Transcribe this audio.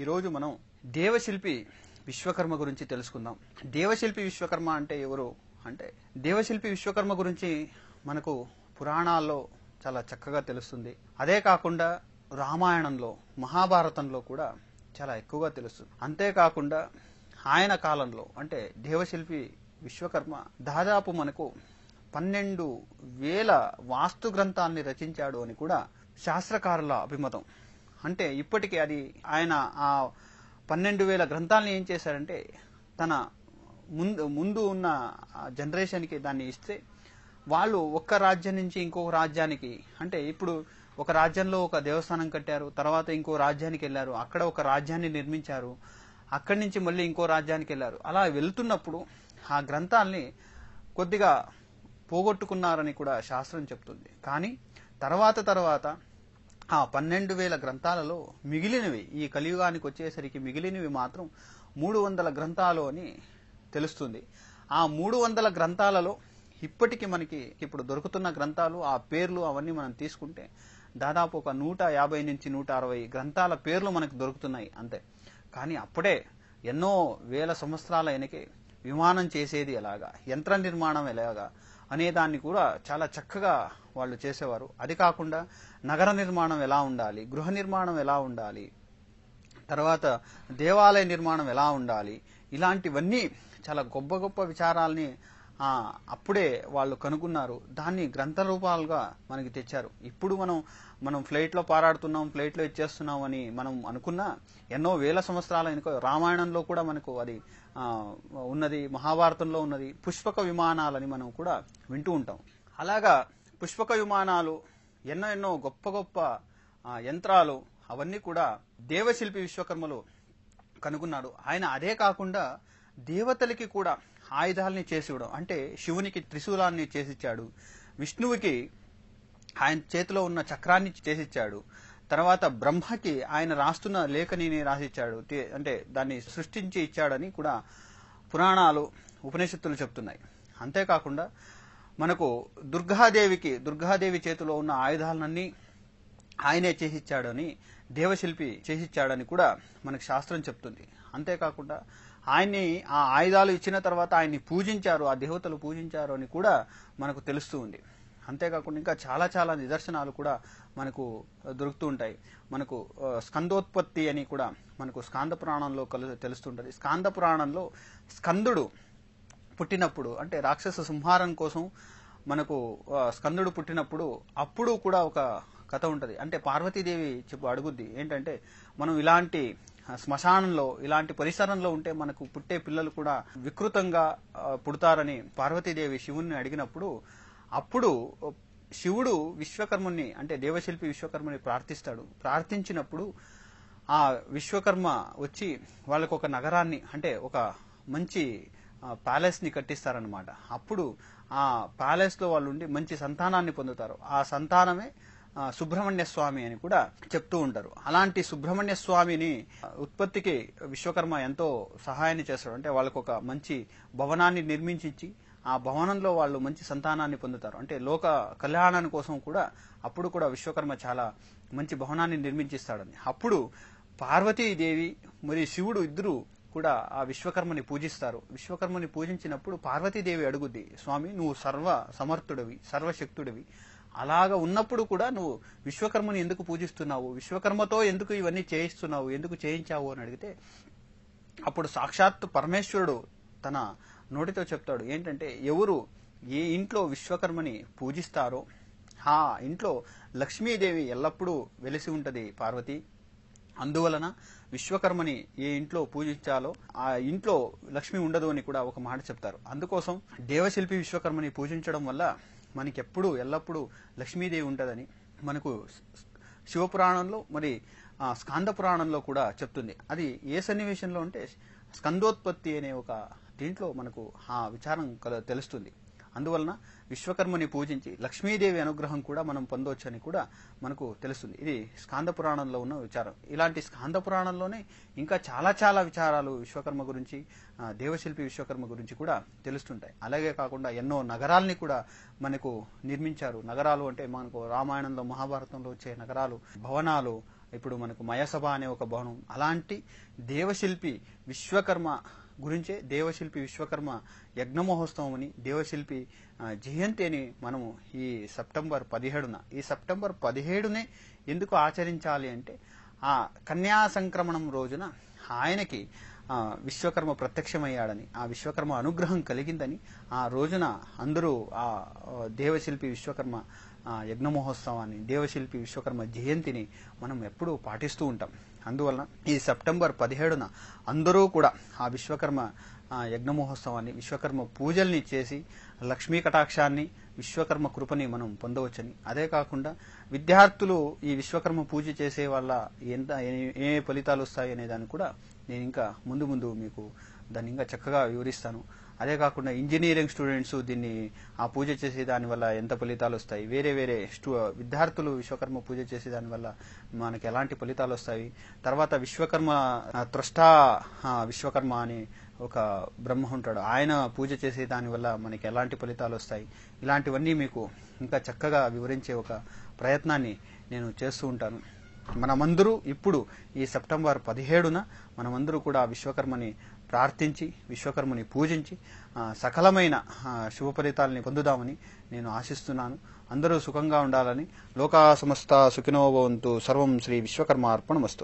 ఈరోజు మనం దేవశిల్పి విశ్వకర్మ గురించి తెలుసుకుందాం. దేవశిల్పి విశ్వకర్మ అంటే ఎవరు? అంటే దేవశిల్పి విశ్వకర్మ గురించి మనకు పురాణాల్లో చాలా చక్కగా తెలుస్తుంది. అదే కాకుండా రామాయణంలో మహాభారతంలో కూడా చాలా ఎక్కువగా తెలుస్తుంది. అంతేకాకుండా ఆయన కాలంలో అంటే దేవశిల్పి విశ్వకర్మ దాదాపు మనకు పన్నెండు వేల వాస్తు గ్రంథాన్ని రచించాడు అని కూడా శాస్త్రకారుల అభిమతం. అంటే ఇప్పటికీ అది ఆయన ఆ పన్నెండు వేల గ్రంథాలను ఏం చేశారంటే తన ముందు ముందు ఉన్న జనరేషన్కి దాన్ని ఇస్తే వాళ్ళు ఒక్క రాజ్యం నుంచి ఇంకొక రాజ్యానికి అంటే ఇప్పుడు ఒక రాజ్యంలో ఒక దేవస్థానం కట్టారు తర్వాత ఇంకో రాజ్యానికి వెళ్ళారు అక్కడ ఒక రాజ్యాన్ని నిర్మించారు అక్కడి నుంచి మళ్ళీ ఇంకో రాజ్యానికి వెళ్ళారు. అలా వెళ్తున్నప్పుడు ఆ గ్రంథాల్ని కొద్దిగా పోగొట్టుకున్నారని కూడా శాస్త్రం చెప్తుంది. కానీ తర్వాత తర్వాత ఆ పన్నెండు వేల గ్రంథాలలో మిగిలినవి ఈ కలియుగానికి వచ్చేసరికి మిగిలినవి మాత్రం మూడు వందల గ్రంథాలు అని తెలుస్తుంది. ఆ మూడు వందల గ్రంథాలలో ఇప్పటికి మనకి ఇప్పుడు దొరుకుతున్న గ్రంథాలు ఆ పేర్లు అవన్నీ మనం తీసుకుంటే దాదాపు ఒక నూట యాభై నుంచి నూట అరవై గ్రంథాల పేర్లు మనకు దొరుకుతున్నాయి అంతే. కానీ అప్పుడే ఎన్నో వేల సంవత్సరాల వెనకే విమానం చేసేది ఎలాగా? యంత్ర నిర్మాణం ఎలాగా? అనేదాన్ని కూడా చాలా చక్కగా వాళ్ళు చేసేవారు. అది కాకుండా నగర నిర్మాణం ఎలా ఉండాలి గృహ నిర్మాణం ఎలా ఉండాలి తర్వాత దేవాలయ నిర్మాణం ఎలా ఉండాలి ఇలాంటివన్నీ చాలా గొప్ప గొప్ప విచారాల్ని అప్పుడే వాళ్ళు కనుగొన్నారు దాన్ని గ్రంథ రూపాలుగా మనకి తెచ్చారు. ఇప్పుడు మనం మనం ఫ్లైట్లో పారాడుతున్నాం ఫ్లైట్లో ఇచ్చేస్తున్నాం అని మనం అనుకున్న ఎన్నో వేల సంవత్సరాల వెనుక రామాయణంలో కూడా మనకు అది ఉన్నది మహాభారతంలో ఉన్నది పుష్పక విమానాలని మనం కూడా వింటూ ఉంటాం. అలాగా పుష్పక విమానాలు ఎన్నో ఎన్నో గొప్ప గొప్ప యంత్రాలు అవన్నీ కూడా దేవశిల్పి విశ్వకర్మలు కనుగొన్నాడు ఆయన అదే కాకుండా దేవతలకి కూడా ఆయుధాలని చేసి ఇవ్వడం అంటే శివునికి త్రిశూలాన్ని చేసిచ్చాడు. విష్ణువుకి ఆయన చేతిలో ఉన్న చక్రాన్ని చేసిచ్చాడు. తర్వాత బ్రహ్మకి ఆయన రాస్తున్న లేఖనిని రాసిచ్చాడు. అంటే దాన్ని సృష్టించి ఇచ్చాడని కూడా పురాణాలు ఉపనిషత్తులు చెప్తున్నాయి. అంతేకాకుండా మనకు దుర్గాదేవికి దుర్గాదేవి చేతిలో ఉన్న ఆయుధాలన్నీ ఆయనే చేసిచ్చాడని దేవశిల్పి చేసిచ్చాడని కూడా మనకు శాస్త్రం చెప్తుంది. అంతేకాకుండా ఆయన్ని ఆ ఆయుధాలు ఇచ్చిన తర్వాత ఆయన్ని పూజించారు ఆ దేవతలు పూజించారు అని కూడా మనకు తెలుస్తూ ఉంది. అంతేకాకుండా ఇంకా చాలా చాలా నిదర్శనాలు కూడా మనకు దొరుకుతూ ఉంటాయి. మనకు స్కందోత్పత్తి అని కూడా మనకు స్కాంద పురాణంలో కలు తెలుస్తుంటుంది. స్కాంద పురాణంలో స్కందుడు పుట్టినప్పుడు అంటే రాక్షస సంహారం కోసం మనకు స్కందుడు పుట్టినప్పుడు అప్పుడు కూడా ఒక కథ ఉంటుంది. అంటే పార్వతీదేవి చెప్పు అడుగుద్ది ఏంటంటే మనం ఇలాంటి శ్మశానంలో ఇలాంటి పరిసరంలో ఉంటే మనకు పుట్టే పిల్లలు కూడా వికృతంగా పుడతారని పార్వతీదేవి శివుణ్ణి అడిగినప్పుడు అప్పుడు శివుడు విశ్వకర్ముని అంటే దేవశిల్పి విశ్వకర్మని ప్రార్థిస్తాడు. ప్రార్థించినప్పుడు ఆ విశ్వకర్మ వచ్చి వాళ్ళకు ఒక నగరాన్ని అంటే ఒక మంచి ప్యాలెస్ని కట్టిస్తారనమాట అప్పుడు ఆ ప్యాలెస్లో వాళ్ళు ఉండి మంచి సంతానాన్ని పొందుతారు. ఆ సంతానమే సుబ్రహ్మణ్య స్వామి అని కూడా చెప్తూ ఉంటారు. అలాంటి సుబ్రహ్మణ్య స్వామిని ఉత్పత్తికి విశ్వకర్మ ఎంతో సహాయాన్ని చేస్తాడు. అంటే వాళ్ళకు ఒక మంచి భవనాన్ని నిర్మించి ఆ భవనంలో వాళ్ళు మంచి సంతానాన్ని పొందుతారు. అంటే లోక కళ్యాణాన్ని కోసం కూడా అప్పుడు కూడా విశ్వకర్మ చాలా మంచి భవనాన్ని నిర్మించిస్తాడని. అప్పుడు పార్వతీదేవి మరియు శివుడు ఇద్దరు కూడా ఆ విశ్వకర్మని పూజిస్తారు. విశ్వకర్మని పూజించినప్పుడు పార్వతీదేవి అడుగుద్ది స్వామి నువ్వు సర్వ సమర్థుడివి సర్వశక్తుడివి. అలాగ ఉన్నప్పుడు కూడా నువ్వు విశ్వకర్మని ఎందుకు పూజిస్తున్నావు? విశ్వకర్మతో ఎందుకు ఇవన్నీ చేయిస్తున్నావు? ఎందుకు చేయించావు అని అడిగితే అప్పుడు సాక్షాత్ పరమేశ్వరుడు తన నోటితో చెప్తాడు. ఏంటంటే ఎవరు ఏ ఇంట్లో విశ్వకర్మని పూజిస్తారో ఆ ఇంట్లో లక్ష్మీదేవి ఎల్లప్పుడూ వెలిసి ఉంటుంది పార్వతి. అందువలన విశ్వకర్మని ఏ ఇంట్లో పూజించాలో ఆ ఇంట్లో లక్ష్మి ఉండదు అని కూడా ఒక మాట చెప్తారు. అందుకోసం దేవశిల్పి విశ్వకర్మని పూజించడం వల్ల మనకి ఎప్పుడు ఎల్లప్పుడూ లక్ష్మీదేవి ఉంటుందని మనకు శివపురాణంలో మరి స్కంద స్కాంద పురాణంలో కూడా చెప్తుంది. అది ఏ సన్నివేశంలో అంటే స్కందోత్పత్తి అనే ఒక దీంట్లో మనకు ఆ విచారం కల తెలుస్తుంది. అందువలన విశ్వకర్మని పూజించి లక్ష్మీదేవి అనుగ్రహం కూడా మనం పొందవచ్చని కూడా మనకు తెలుస్తుంది. ఇది స్కాంద పురాణంలో ఉన్న విచారం. ఇలాంటి స్కాంద పురాణంలోనే ఇంకా చాలా చాలా విచారాలు విశ్వకర్మ గురించి దేవశిల్పి విశ్వకర్మ గురించి కూడా తెలుస్తుంటాయి. అలాగే కాకుండా ఎన్నో నగరాల్ని కూడా మనకు నిర్మించారు. నగరాలు అంటే మనకు రామాయణంలో మహాభారతంలో వచ్చే నగరాలు భవనాలు ఇప్పుడు మనకు మయసభ అనే ఒక భవనం. అలాంటి దేవశిల్పి విశ్వకర్మ గురించే దేవశిల్పి విశ్వకర్మ యజ్ఞమహోత్సవం అని దేవశిల్పి జయంతి అని మనము ఈ సెప్టెంబర్ పదిహేడున. ఈ సెప్టెంబర్ పదిహేడునే ఎందుకు ఆచరించాలి అంటే ఆ కన్యా సంక్రమణం రోజున ఆయనకి విశ్వకర్మ ప్రత్యక్షమయ్యాడని ఆ విశ్వకర్మ అనుగ్రహం కలిగిందని ఆ రోజున అందరూ ఆ దేవశిల్పి విశ్వకర్మ యజ్ఞమహోత్సవాన్ని దేవశిల్పి విశ్వకర్మ జయంతిని మనం ఎప్పుడూ పాటిస్తూ ఉంటాం. అందువలన ఈ సెప్టెంబర్ పదిహేడున అందరూ కూడా ఆ విశ్వకర్మ యజ్ఞమహోత్సవాన్ని యజ్ఞ మహోత్సవాన్ని విశ్వకర్మ పూజల్ని చేసి లక్ష్మీ కటాక్షాన్ని విశ్వకర్మ కృపని మనం పొందవచ్చని. అదే కాకుండా విద్యార్థులు ఈ విశ్వకర్మ పూజ చేసే వల్ల ఎంత ఏ- ఏ ఫలితాలు వస్తాయి అనే దాన్ని కూడా నేను ఇంకా ముందు ముందు మీకు దాన్ని ఇంకా చక్కగా వివరిస్తాను. అదే కాకుండా ఇంజనీరింగ్ స్టూడెంట్స్ దీన్ని ఆ పూజ చేసే దానివల్ల ఎంత ఫలితాలు వస్తాయి? వేరే వేరే స్టూ విద్యార్థులు విశ్వకర్మ పూజ చేసే దానివల్ల మనకి ఎలాంటి ఫలితాలు వస్తాయి? తర్వాత విశ్వకర్మ త్రష్టా విశ్వకర్మ అని ఒక బ్రహ్మ ఉంటాడు. ఆయన పూజ చేసే దానివల్ల మనకి ఎలాంటి ఫలితాలు వస్తాయి? ఇలాంటివన్నీ మీకు ఇంకా చక్కగా వివరించే ఒక ప్రయత్నాన్ని నేను చేస్తూ ఉంటాను. మనమందరూ ఇప్పుడు ఈ సెప్టెంబర్ పదిహేడున మనమందరూ కూడా ఆ విశ్వకర్మని ప్రార్థించి విశ్వకర్మని పూజించి సకలమైన శుభ ఫలితాలని పొందుదామని నేను ఆశిస్తున్నాను. అందరూ సుఖంగా ఉండాలని లోకా సమస్త సుఖినోభవంతు సర్వం శ్రీ విశ్వకర్మ అర్పణమస్తు